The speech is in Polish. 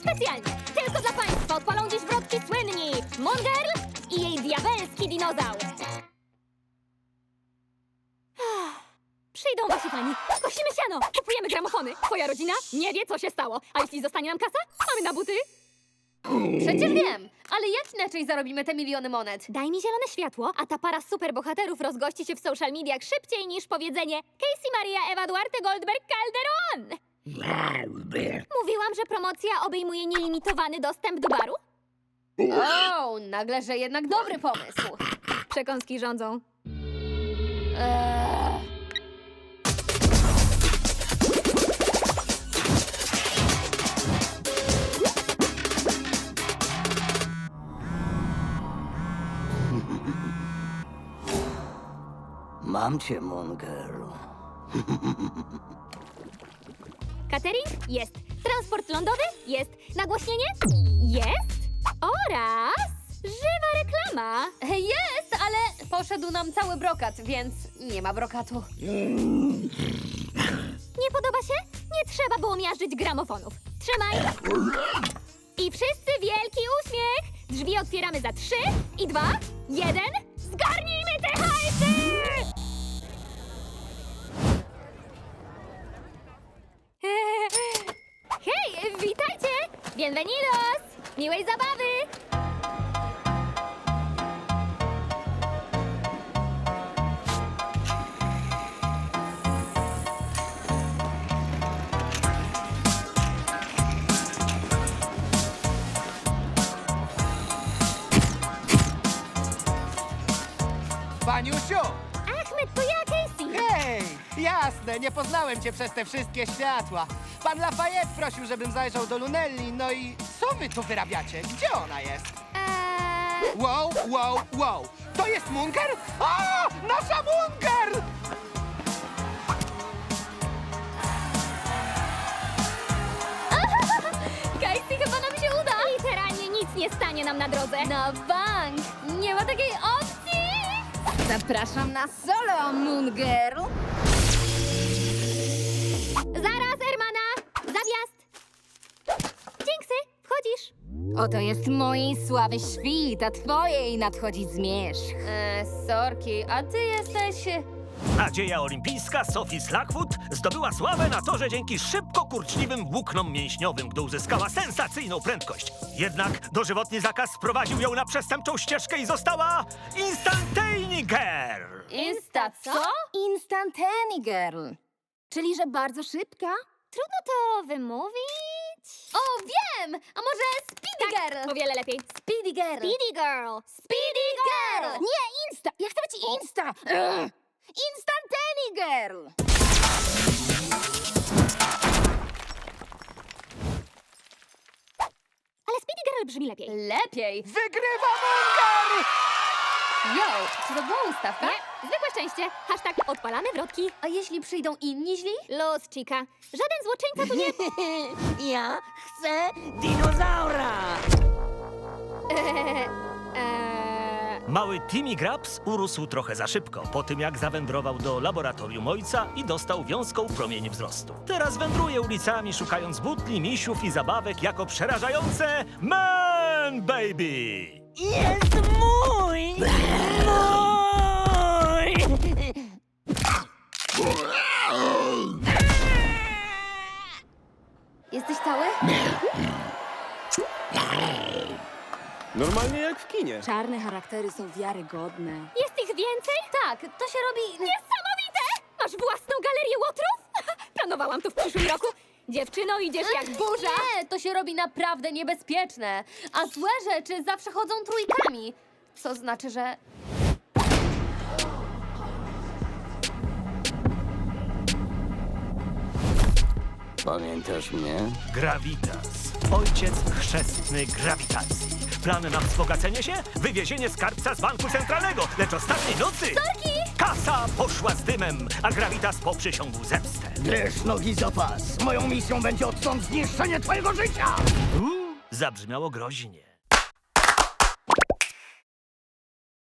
Specjalnie, tylko dla Państwa odpalą dziś wrotki słynni Moon Girl i jej diabelski dinozaur. Ah, Przyjdą wasi fani, kosimy siano, kupujemy gramofony. Twoja rodzina nie wie, co się stało. A jeśli zostanie nam kasa, mamy na buty. Przecież wiem, ale jak inaczej zarobimy te miliony monet? Daj mi zielone światło, a ta para superbohaterów rozgości się w social mediach szybciej niż powiedzenie Casey Maria Ewa Duarte Goldberg Calderon. Mówiłam, że promocja obejmuje nielimitowany dostęp do baru? O, nagle, że jednak dobry pomysł. Przekąski rządzą. Eee, Mam cię, Moon Girl. Catering? Jest. Transport lądowy? Jest. Nagłośnienie? Jest. Oraz żywa reklama. Jest, ale poszedł nam cały brokat, więc nie ma brokatu. Nie podoba się? Nie trzeba było miażdżyć gramofonów. Trzymaj. I wszyscy wielki uśmiech. Drzwi otwieramy za trzy i dwa, jeden. Bienvenidos! Miłej zabawy! Paniusiu! Ahmed, to ja, Casey! Hej! Jasne, nie poznałem cię przez te wszystkie światła. Pan Lafayette prosił, żebym zajrzał do Lunelli, no i co wy tu wyrabiacie? Gdzie ona jest? Eee, Wow, wow, wow! To jest Munger? O! Nasza Munger! Casey, chyba nam się uda! Literalnie nic nie stanie nam na drodze. Na bank! Nie ma takiej opcji! Zapraszam na solo, Moon Oto jest mojej sławy świt, a twojej nadchodzi zmierzch. Eee, sorki, a ty jesteś... Nadzieja olimpijska Sophie Slackwood zdobyła sławę na torze dzięki szybko kurczliwym włóknom mięśniowym, gdy uzyskała sensacyjną prędkość. Jednak dożywotni zakaz sprowadził ją na przestępczą ścieżkę i została Instantaneous Girl. Insta co? Instantany Girl. Czyli, że bardzo szybka? Trudno to wymówić. O, wiem! A może Girl? o wiele lepiej. Speedy Girl. Speedy Girl! Speedy Girl! Nie, Insta! Ja chcę być Insta! Ugh. Instantany Girl! Ale Speedy Girl brzmi lepiej. Lepiej! Wygrywa Munger! Yo, czy to była ustawka? Nie, zwykłe szczęście. Hashtag odpalamy wrotki. A jeśli przyjdą inni źli? Los, chica. Żaden złoczyńca tu nie... Ja chcę dinozaura! Mały Timmy Grabs urósł trochę za szybko po tym, jak zawędrował do laboratorium ojca i dostał wiązką promień wzrostu. Teraz wędruje ulicami, szukając butli, misiów i zabawek jako przerażające Man Baby! Jest mój! Mój! Jesteś cały? Normalnie jak w kinie. Czarne charaktery są wiarygodne. jest ich więcej? Tak, to się robi... Niesamowite! Masz własną galerię łotrów? Planowałam to w przyszłym roku. Dziewczyno, idziesz jak burza. Nie, to się robi naprawdę niebezpieczne. A złe rzeczy zawsze chodzą trójkami. Co znaczy, że... Pamiętasz mnie? Gravitas. Ojciec chrzestny grawitacji. Plan na wzbogacenie się? Wywiezienie skarbca z banku centralnego. Lecz ostatniej nocy... Kasa poszła z dymem, a Gravitas poprzysiągł zemstę. Bierz nogi za pas. Moją misją będzie odtąd zniszczenie twojego życia! Uuu, zabrzmiało groźnie.